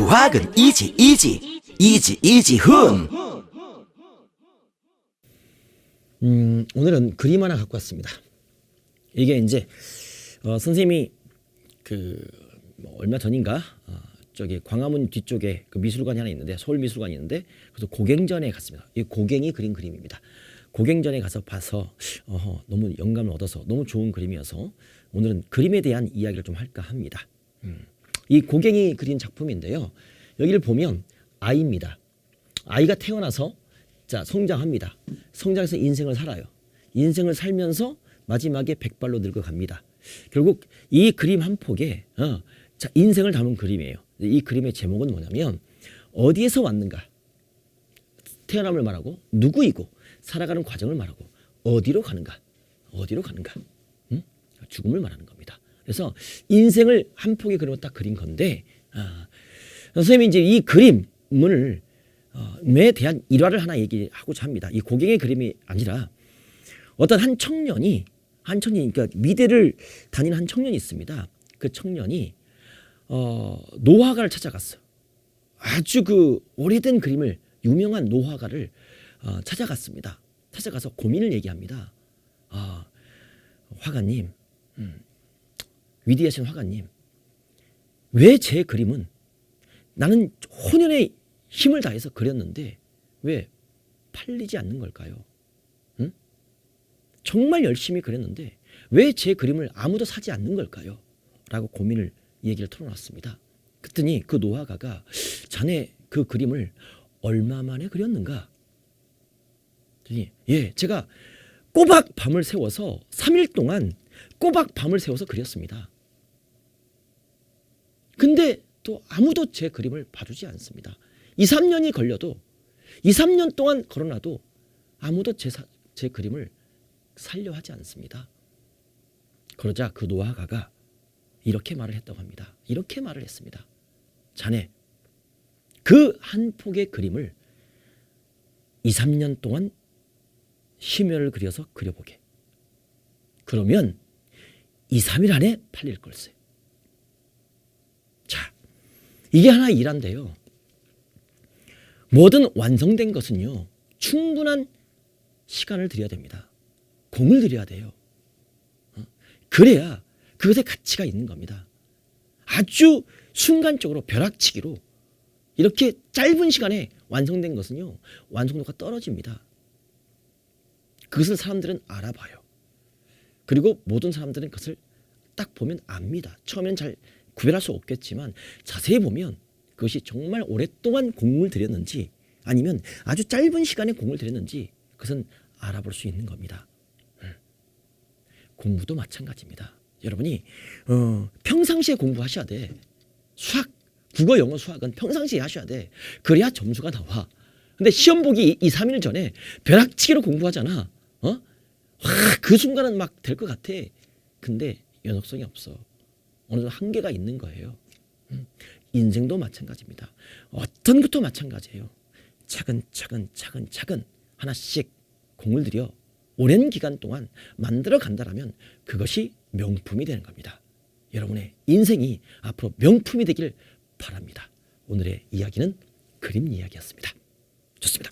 수학은 이지 이지 이지 이지 훈 음, 오늘은 그림 하나 갖고 왔습니다. 이게 이제 어, 선생님이 그 뭐 얼마 전인가 어, 저기 광화문 뒤쪽에 그 미술관이 하나 있는데 서울 미술관이 있는데 그래서 고갱전에 갔습니다. 이 고갱이 그린 그림입니다. 고갱전에 가서 봐서 어허, 너무 영감을 얻어서 너무 좋은 그림이어서 오늘은 그림에 대한 이야기를 좀 할까 합니다. 음. 이 고갱이 그린 작품인데요. 여기를 보면 아이입니다. 아이가 태어나서 자 성장합니다. 성장해서 인생을 살아요. 인생을 살면서 마지막에 백발로 늙어갑니다. 결국 이 그림 한 폭에 어, 자 인생을 담은 그림이에요. 이 그림의 제목은 뭐냐면 어디에서 왔는가 태어남을 말하고 누구이고 살아가는 과정을 말하고 어디로 가는가 어디로 가는가 응? 죽음을 말하는 겁니다. 그래서 인생을 한 폭의 그림으로 딱 그린 건데 아, 선생님이 이제 이 그림을 어, 에 대한 일화를 하나 얘기하고자 합니다. 이 고갱의 그림이 아니라 어떤 한 청년이 한 청년이 그러니까 미대를 다니는 한 청년이 있습니다. 그 청년이 어, 노화가를 찾아갔어. 아주 그 오래된 그림을 유명한 노화가를 어, 찾아갔습니다. 찾아가서 고민을 얘기합니다. 아, 화가님, 음, 위대하신 화가님, 왜 제 그림은 나는 혼연의 힘을 다해서 그렸는데 왜 팔리지 않는 걸까요? 응? 정말 열심히 그렸는데 왜 제 그림을 아무도 사지 않는 걸까요? 라고 고민을 얘기를 털어놨습니다. 그랬더니 그 노화가가 자네 그 그림을 얼마 만에 그렸는가? 예, 제가 꼬박 밤을 세워서 3일 동안 꼬박 밤을 세워서 그렸습니다. 근데 또 아무도 제 그림을 봐주지 않습니다. 2, 3년이 걸려도 2, 3년 동안 걸어놔도 아무도 제, 사, 제 그림을 살려 하지 않습니다. 그러자 그 노화가가 이렇게 말을 했다고 합니다. 이렇게 말을 했습니다. 자네 그 한 폭의 그림을 2, 3년 동안 심혈을 그려서 그려보게. 그러면 2, 3일 안에 팔릴 걸세. 자, 이게 하나 일한데요. 뭐든 완성된 것은요, 충분한 시간을 들여야 됩니다. 공을 들여야 돼요. 어? 그래야 그것의 가치가 있는 겁니다. 아주 순간적으로 벼락치기로 이렇게 짧은 시간에 완성된 것은요, 완성도가 떨어집니다. 그것을 사람들은 알아봐요. 그리고 모든 사람들은 그것을 딱 보면 압니다. 처음엔 잘 구별할 수 없겠지만 자세히 보면 그것이 정말 오랫동안 공을 들였는지 아니면 아주 짧은 시간에 공을 들였는지 그것은 알아볼 수 있는 겁니다. 음. 공부도 마찬가지입니다. 여러분이 어, 평상시에 공부하셔야 돼. 수학, 국어, 영어, 수학은 평상시에 하셔야 돼. 그래야 점수가 나와. 근데 시험 보기 2, 3일 전에 벼락치기로 공부하잖아. 어? 와, 그 순간은 막 될 것 같아. 근데 연속성이 없어. 어느 정도 한계가 있는 거예요. 음, 인생도 마찬가지입니다. 어떤 것도 마찬가지예요. 차근차근 차근차근 하나씩 공을 들여 오랜 기간 동안 만들어 간다라면 그것이 명품이 되는 겁니다. 여러분의 인생이 앞으로 명품이 되길 바랍니다. 오늘의 이야기는 그림 이야기였습니다. 좋습니다.